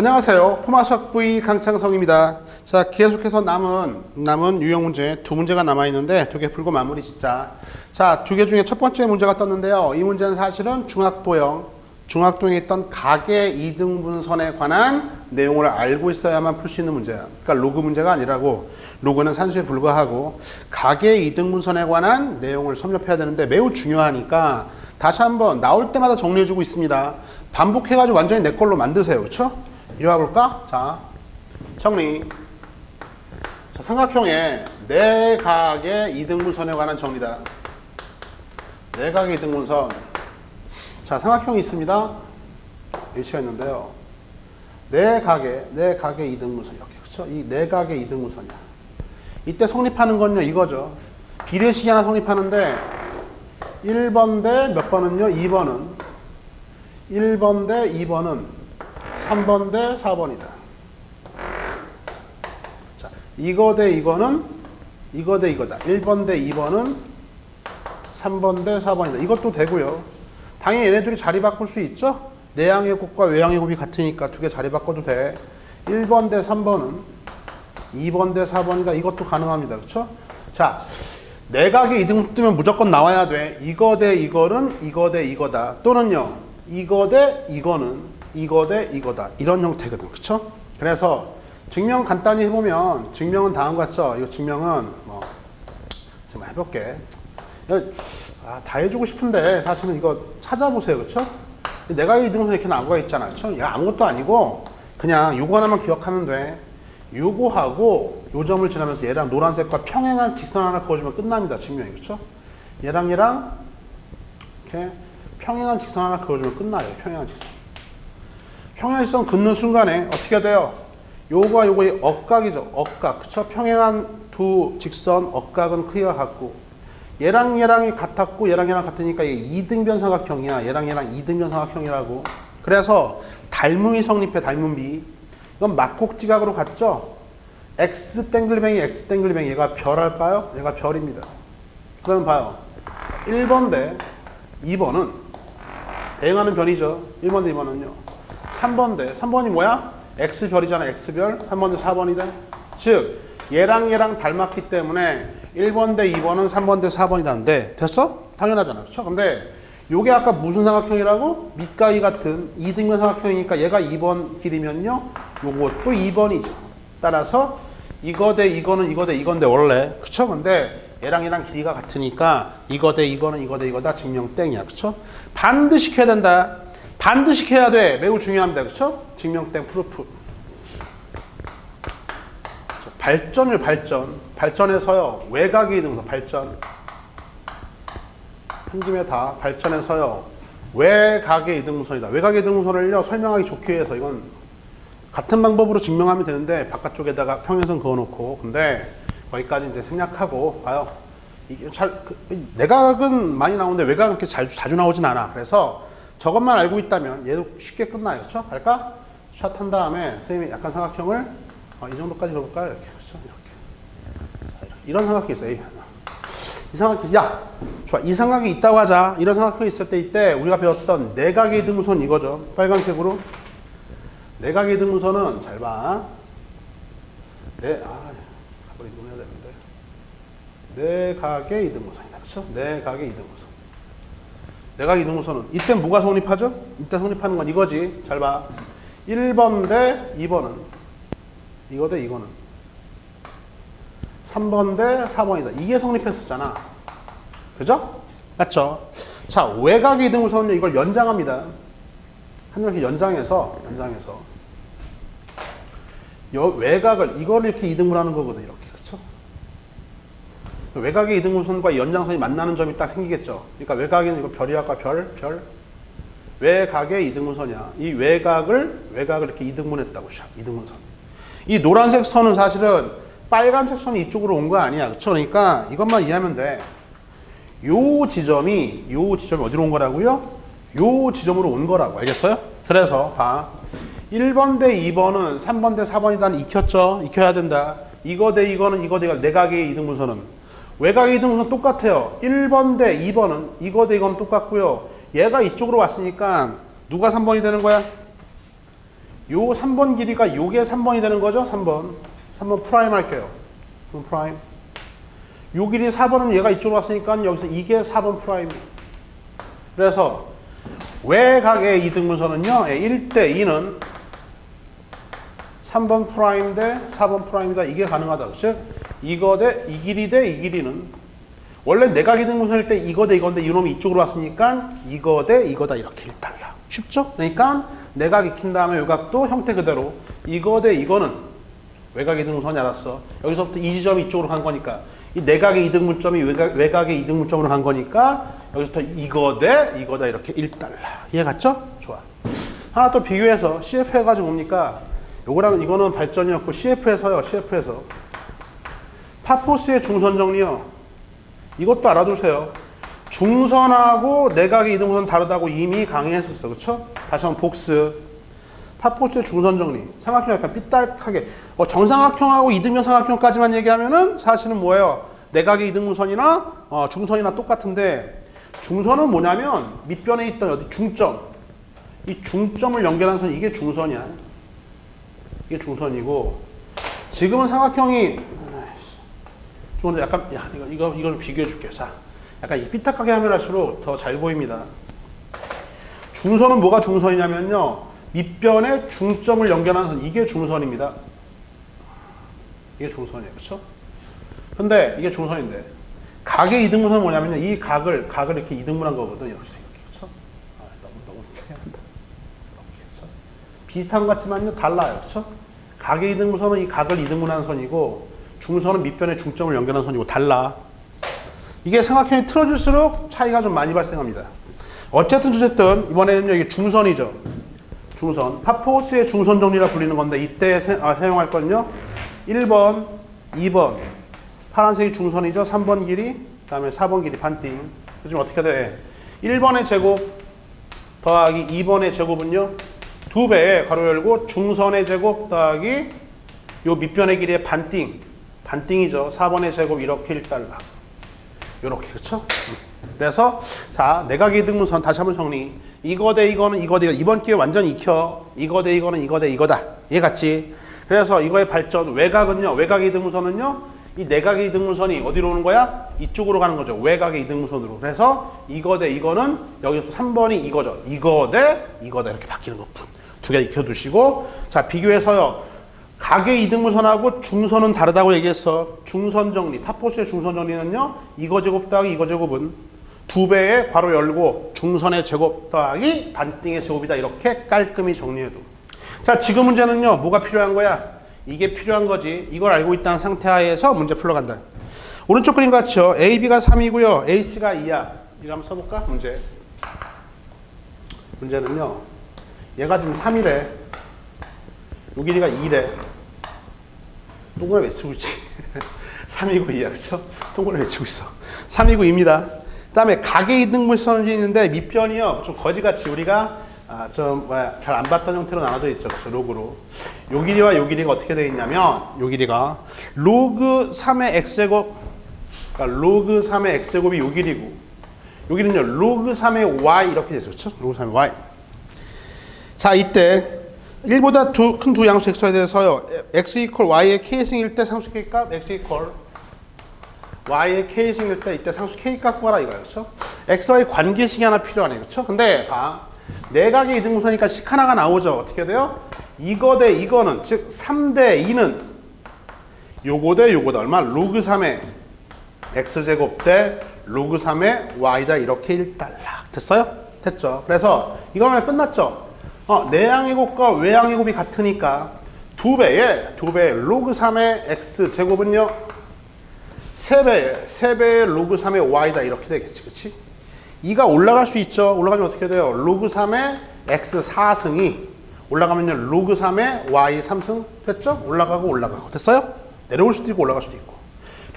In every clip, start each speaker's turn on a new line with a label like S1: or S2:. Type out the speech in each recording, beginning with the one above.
S1: 안녕하세요. 포마수학 부의 강창성입니다. 자, 계속해서 남은, 남은 유형 문제 두 문제가 남아있는데 두 개 풀고 마무리 짓자. 자, 두 개 중에 첫 번째 문제가 떴는데요. 이 문제는 사실은 중학도형, 중학도에 있던 가계 이등분선에 관한 내용을 알고 있어야만 풀 수 있는 문제야. 그러니까 로그 문제가 아니라고 로그는 산수에 불과하고 가계 이등분선에 관한 내용을 섭렵해야 되는데 매우 중요하니까 다시 한번 나올 때마다 정리해주고 있습니다. 반복해가지고 완전히 내 걸로 만드세요. 그렇죠? 이리 와볼까? 자, 정리. 자, 삼각형의 내각의 이등분선에 관한 정리다. 내각의 이등분선. 자, 삼각형이 있습니다. H가 있는데요. 내각의, 내각의 이등분선. 이렇게. 그쵸? 이 내각의 이등분선이야. 이때 성립하는 건요, 이거죠. 비례식이 하나 성립하는데, 1번 대 몇 번은요? 2번은. 1번 대 2번은 3번 대 4번이다. 자, 이거 대 이거는 이거 대 이거다. 1번 대 2번은 3번 대 4번이다. 이것도 되고요. 당연히 얘네들이 자리 바꿀 수 있죠? 내양의 곱과 외양의 곱이 같으니까 두 개 자리 바꿔도 돼. 1번 대 3번은 2번 대 4번이다. 이것도 가능합니다. 그렇죠? 자, 내각이 이등 뜨면 무조건 나와야 돼. 이거 대 이거는 이거 대 이거다. 또는요. 이거 대 이거는 이거 대 이거다. 이런 형태거든. 그렇죠? 그래서 증명 간단히 해보면 증명은 다음 같죠? 이거 증명은 뭐 지금 해볼게. 아, 다 해주고 싶은데 사실은 이거 찾아보세요. 그렇죠? 내가 이등선 이렇게 나오가 있잖아. 그렇죠? 이거 아무것도 아니고 그냥 요거 하나만 기억하면 돼. 요거하고 요 점을 지나면서 얘랑 노란색과 평행한 직선 하나 그어주면 끝납니다. 증명이. 그렇죠? 얘랑 얘랑 이렇게 평행한 직선 하나 그어주면 끝나요. 평행한 직선. 평행한 직선 긋는 순간에 어떻게 돼요? 요거와 요거의 억각이죠. 억각. 그쵸? 평행한 두 직선 억각은 크기가 같고 얘랑 얘랑이 같았고 얘랑 얘랑 같으니까 이게 이등변 삼각형이야. 얘랑 얘랑 이등변 삼각형이라고. 그래서 닮음이 성립해 닮음비. 이건 막곡지각으로 같죠? x 땡글뱅이 x 땡글뱅이 얘가 별할까요? 얘가 별입니다. 그러면 봐요. 1번 대 2번은 대응하는 변이죠. 1번 대 2번은요. 3번 대 3번이 뭐야? x별이잖아. x별. 3번 대 4번이다. 즉 얘랑 얘랑 닮았기 때문에 1번 대 2번은 3번 대 4번이다는데 됐어? 당연하잖아. 그렇죠? 근데 요게 아까 무슨 삼각형이라고? 밑가위 같은 이등변 삼각형이니까 얘가 2번 길이면요. 요것도 2번이죠. 따라서 이거 대 이거는 이거 대 이건데 원래 그쵸? 근데 얘랑 얘랑 길이가 같으니까 이거 대 이거는 이거 대 이거다 증명 땡이야. 그쵸? 반드시 해야 된다. 반드시 해야 돼. 매우 중요합니다. 그쵸? 증명 땡 프루프. 자, 발전을 발전. 발전해서요. 외곽이 등서 발전. 한 김에 다 발전해서요. 외곽의 이등분선이다. 외곽의 이등분선을요 설명하기 좋기 위해서 이건 같은 방법으로 증명하면 되는데 바깥쪽에다가 평행선 그어놓고 근데 거기까지 이제 생략하고 봐요. 이게 잘 그, 내각은 많이 나오는데 외곽은 그렇게 잘, 자주 나오진 않아. 그래서 저것만 알고 있다면 얘도 쉽게 끝나요. 그렇죠? 갈까? 샷 한 다음에 선생님이 약간 삼각형을 어, 이 정도까지 그려볼까요? 이렇게 그렇죠? 이렇게. 이런 삼각형이 있어요. 하나. 이 삼각형, 야, 좋아. 이 삼각형이 있다고 하자. 이런 삼각형이 있을 때 이때 우리가 배웠던 내각의 등선 이거죠. 빨간색으로. 내각의 등선은 잘 봐. 내, 아, 가버리 좀 해야 되는데. 내각의 이등분선이다. 그렇죠? 내각의 이등분선. 내각의 이등분선은 이때 뭐가 성립하죠? 이때 성립하는 건 이거지. 잘 봐. 1번 대 2번은 이거 대 이거는 3번 대 4번이다. 이게 성립했었잖아. 그죠? 맞죠? 자, 외곽의 이등분선은 이걸 연장합니다. 한 이렇게 연장해서 연장해서 여, 외곽을 이걸 이렇게 이등분 하는 거거든 이렇게? 외곽의 이등분선과 연장선이 만나는 점이 딱 생기겠죠. 그러니까 외곽에는 이거 별이랄까 별, 별. 외곽의 이등분선이야. 이 외곽을 외곽을 이렇게 이등분했다고 샵 이등분선. 이 노란색 선은 사실은 빨간색 선이 이쪽으로 온 거 아니야. 그렇죠? 그러니까 이것만 이해하면 돼. 요 지점이 요 지점이 어디로 온 거라고요? 요 지점으로 온 거라고 알겠어요? 그래서 봐 1번 대 2번은 3번 대 4번이다 익혔죠? 익혀야 된다 이거 대 이거는 이거 대 이거 내각의 이등분선은 외곽의 이등분선 똑같아요 1번 대 2번은 이거 대 이거는 똑같고요 얘가 이쪽으로 왔으니까 누가 3번이 되는 거야? 요 3번 길이가 요게 3번이 되는 거죠? 3번. 3번 프라임 할게요. 그럼 프라임. 요 길이 4번은 얘가 이쪽으로 왔으니까 여기서 이게 4번 프라임이에요. 그래서 외곽의 이등분선은요. 1대 2는 3번 프라임 대 4번 프라임이다. 이게 가능하다. 즉 이거 대 이 길이 대 이 길이는 원래 내각 이 등분선일 때 이거 대 이건데 이놈이 이쪽으로 왔으니까 이거 대 이거다 이렇게 일달라. 쉽죠? 그러니까 내각 익힌 다음에 외곽도 형태 그대로 이거 대 이거는 외곽 이 등분선이 알았어. 여기서부터 이 지점이 이쪽으로 간 거니까 이 내각의 이등분점이 외곽, 외곽의 이등분점으로 간 거니까 여기서부터 이거 대 이거다 이렇게 일달라. 이해 갔죠? 좋아. 하나 또 비교해서 CF 해가지고 뭡니까? 요거랑 이거는 발전이었고 CF에서요. CF에서 파포스의 중선 정리요. 이것도 알아두세요. 중선하고 내각의 이등분선 다르다고 이미 강의했었어. 그쵸? 다시 한번 복습. 파포스의 중선 정리. 삼각형 약간 삐딱하게. 어, 정삼각형하고 이등변 삼각형까지만 얘기하면은 사실은 뭐예요? 내각의 이등분선이나 어, 중선이나 똑같은데 중선은 뭐냐면 밑변에 있던 어디 중점. 이 중점을 연결하는 선 이게 중선이야. 이게 중선이고 지금은 삼각형이 좀 약간 야 이거 이거 이걸 비교해 줄게요. 자, 약간 이 삐딱하게 하면 할수록 더 잘 보입니다. 중선은 뭐가 중선이냐면요. 밑변에 중점을 연결하는 선 이게 중선입니다. 이게 중선이에요, 그렇죠? 근데 이게 중선인데 각의 이등분선은 뭐냐면요. 이 각을 각을 이렇게 이등분한 거거든 이렇게 그렇죠? 아, 너무 너무. 이렇게 그렇죠? 비슷한 것 같지만요 달라요, 그렇죠? 각의 이등분선은 이 각을 이등분하는 선이고 중선은 밑변에 중점을 연결하는 선이고 달라. 이게 삼각형이 틀어질수록 차이가 좀 많이 발생합니다. 어쨌든 어쨌든 이번에는 이게 중선이죠. 중선. 파포스의 중선 정리라 불리는 건데 이때 세- 아, 사용할 건요. 1번, 2번. 파란색이 중선이죠. 3번 길이, 그다음에 4번 길이 반띵. 그럼 어떻게 돼? 1번의 제곱 더하기 2번의 제곱은요. 두 배에 가로 열고 중선의 제곱 더하기 요 밑변의 길이의 반띵. 반띵이죠. 4번의 제곱 이렇게 1달러. 요렇게 그렇죠? 그래서 자 내각의 등분선 다시 한번 정리. 이거 대 이거는 이거 대 이거. 이번 기회 완전 익혀. 이거 대 이거는 이거 대 이거다. 이해 갔지? 그래서 이거의 발전 외곽은요. 외곽의 등분선은요. 이 내각의 이등분선이 어디로 오는 거야? 이쪽으로 가는 거죠. 외곽의 이등분선으로. 그래서 이거 대 이거는 여기서 3번이 이거죠. 이거 대 이거다 이렇게 바뀌는 것뿐. 두 개 익혀두시고 자 비교해서요. 각의 이등분선하고 중선은 다르다고 얘기했어. 중선 정리, 타포스의 중선 정리는요. 이거 제곱 더하기 이거 제곱은 두 배의 괄호 열고 중선의 제곱 더하기 반띵의 제곱이다. 이렇게 깔끔히 정리해도. 자, 지금 문제는요. 뭐가 필요한 거야? 이게 필요한 거지. 이걸 알고 있다는 상태 하에서 문제 풀러간다. 오른쪽 그림 같죠? AB가 3이고요. AC가 2야. 이거 한번 써볼까? 문제. 문제는요. 얘가 지금 3이래. 요 길이가 2래. 동그라미 외치고 있지. 3이고 2야, 그쵸? 동그라미 외치고 있어. 3이고 2입니다. 그 다음에 각의 이등분선이 있는데 밑변이요. 좀 거지같이 우리가 아, 좀 뭐야 잘 안 봤던 형태로 나눠져 있죠. 그쵸? 로그로. 요 길이와 요 길이가 어떻게 되어 있냐면 요 길이가 로그 3의 x제곱 그러니까 로그 3의 x제곱이 요 길이고 요 길이는요. 로그 3의 y 이렇게 되죠. 그쵸? 로그 3의 y. 자, 이때 1보다 큰 두 양수 x에 대해서요. x 이퀄 y의 k승일 때 상수 k값 x 이퀄 y의 k승일 때 이때 상수 k값 구하라 이거예요. 그렇죠? x와의 관계식이 하나 필요하네. 그렇죠? 근데 봐. 내각의 이등분선이니까 식 하나가 나오죠. 어떻게 돼요? 이거 대 이거는 즉 3대 2는 요거 대 요거다. 얼마? 로그 3의 x제곱 대 로그 3의 y다. 이렇게 1달러. 됐어요? 됐죠? 그래서 이거면 끝났죠? 어, 내양의 곱과 외양의 곱이 같으니까 두 배에 두 배의 로그 3의 x 제곱은요 세 배에 세 배의 로그 3의 y다 이렇게 되겠지, 그렇지? 2가 올라갈 수 있죠. 올라가면 어떻게 돼요? 로그 3의 x 4승이 올라가면요 로그 3의 y 3승 됐죠? 올라가고 올라가고 됐어요? 내려올 수도 있고 올라갈 수도 있고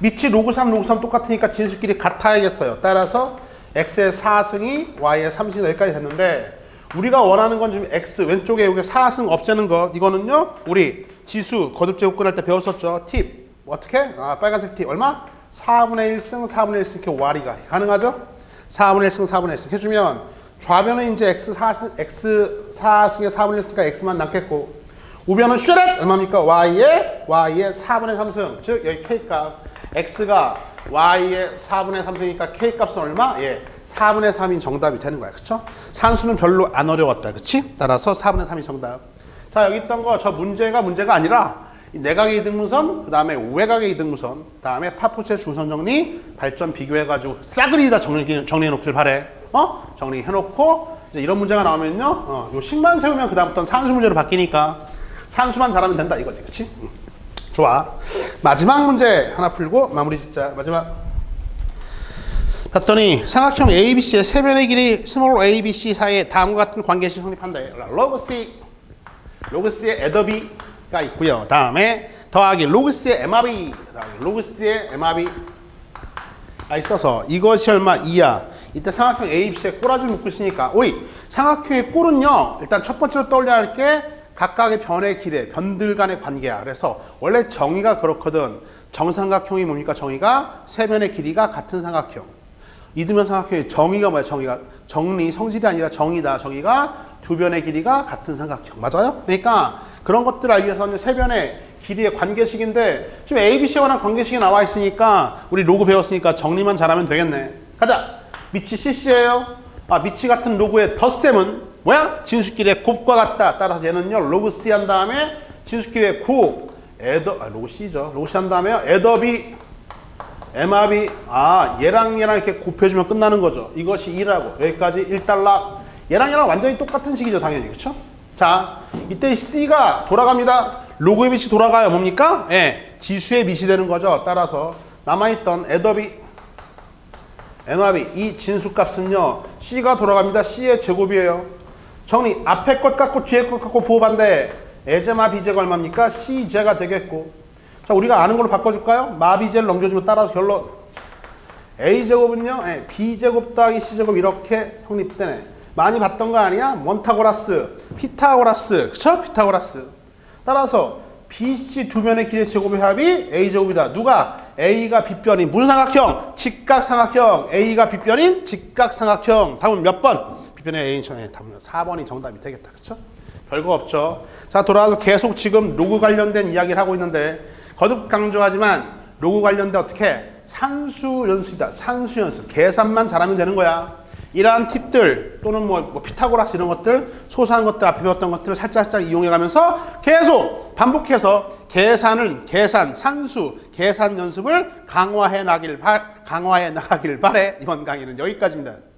S1: 밑이 로그 3, 로그 3 똑같으니까 진수끼리 같아야겠어요. 따라서 x의 4승이 y의 3승이 여기까지 됐는데 우리가 원하는 건 지금 x 왼쪽에 여기 4승 없애는 것 이거는요 우리 지수 거듭 제곱근 할때 배웠었죠. 팁. 어떻게? 아 빨간색 팁. 얼마? 4분의 1승 4분의 1승 이렇게 와리가 가능하죠? 4분의 1승 4분의 1승 해주면 좌변은 이제 x 4승 x 4승에 4분의 1승가 x만 남겠고 우변은 슈렛! 얼마입니까? y의 y의 4분의 3승. 즉 여기 k 값. X가 y의 4분의 3승이니까 k 값은 얼마? 예. 4분의 3인 정답이 되는 거야. 그렇죠? 산수는 별로 안 어려웠다. 그렇지? 따라서 4분의 3이 정답. 자, 여기 있던 거 저 문제가 문제가 아니라 이 내각의 이등분선, 그 다음에 외각의 이등분선, 그 다음에 파푸체 중선 정리, 발전 비교해 가지고 싸그리 다 정리 정리해 놓길 바래. 어? 정리해 놓고 이제 이런 문제가 나오면요. 어, 요 식만 세우면 그다음부터는 산수 문제로 바뀌니까 산수만 잘하면 된다 이거지. 그렇지? 응. 좋아. 마지막 문제 하나 풀고 마무리 짓자. 마지막. 봤더니 삼각형 ABC의 세변의 길이 스몰 ABC 사이에 다음과 같은 관계식 성립한다. 로그 C, 로그 C의 에더비가 있고요. 다음에 더하기 로그 C의 MRB, 로그 C의 MRB가 있어서 이것이 얼마 2야. 이때 삼각형 ABC의 꼬라지를 묶고 있으니까 오이 삼각형의 꼴은요. 일단 첫 번째로 떠올려야 할 게 각각의 변의 길에 변들 간의 관계야. 그래서 원래 정의가 그렇거든. 정삼각형이 뭡니까? 정의가 세 변의 길이가 같은 삼각형. 이등변 삼각형의 정의가 뭐야? 정의가 정리 성질이 아니라 정의다. 정의가 두 변의 길이가 같은 삼각형 맞아요? 그러니까 그런 것들 알기 위해서는 세 변의 길이의 관계식인데 지금 A, B, C에 관한 관계식이 나와 있으니까 우리 로그 배웠으니까 정리만 잘하면 되겠네. 가자. 밑이 CC예요. 아 밑이 같은 로그의 덧셈은 뭐야? 진수끼리의 곱과 같다. 따라서 얘는요 로그 C 한 다음에 진수끼리의 곱 에더 아 로그 C죠. 로그 C 한 다음에 에더비 MR이 아 얘랑 얘랑 이렇게 곱해주면 끝나는 거죠. 이것이 2라고 여기까지 1달러 얘랑 얘랑 완전히 똑같은 식이죠 당연히 그렇죠? 자 이때 C가 돌아갑니다. 로그의 빛이 돌아가요 뭡니까? 예 지수의 빛이 되는 거죠. 따라서 남아있던 에더비 MR이 이 진수값은요 C가 돌아갑니다. C의 제곱이에요. 정리 앞에 것 갖고 뒤에 것 갖고 부호반대 에제마 비제가 얼마입니까? C제가 되겠고 자, 우리가 아는 걸로 바꿔줄까요? 마비제를 넘겨주면 따라서 결론. A제곱은요, 예, B제곱 더하기 C제곱 이렇게 성립되네. 많이 봤던 거 아니야? 몬타고라스, 피타고라스, 그쵸? 피타고라스. 따라서 BC 두 면의 길이의 제곱의 합이 A제곱이다. 누가? A가 빗변인 무슨 삼각형? 직각삼각형. A가 빗변인 직각삼각형. 답은 몇 번? 빗변의 A인 네, 답은 4번이 정답이 되겠다. 그쵸? 별거 없죠. 자, 돌아와서 계속 지금 로그 관련된 이야기를 하고 있는데 거듭 강조하지만 로그 관련된 어떻게 산수 연습이다. 산수 연습. 계산만 잘하면 되는 거야. 이러한 팁들 또는 뭐, 뭐 피타고라스 이런 것들 소소한 것들 앞에 배웠던 것들을 살짝살짝 이용해 가면서 계속 반복해서 계산을 계산 산수 계산 연습을 강화해 나길 바, 강화해 나가길 바래 이번 강의는 여기까지입니다.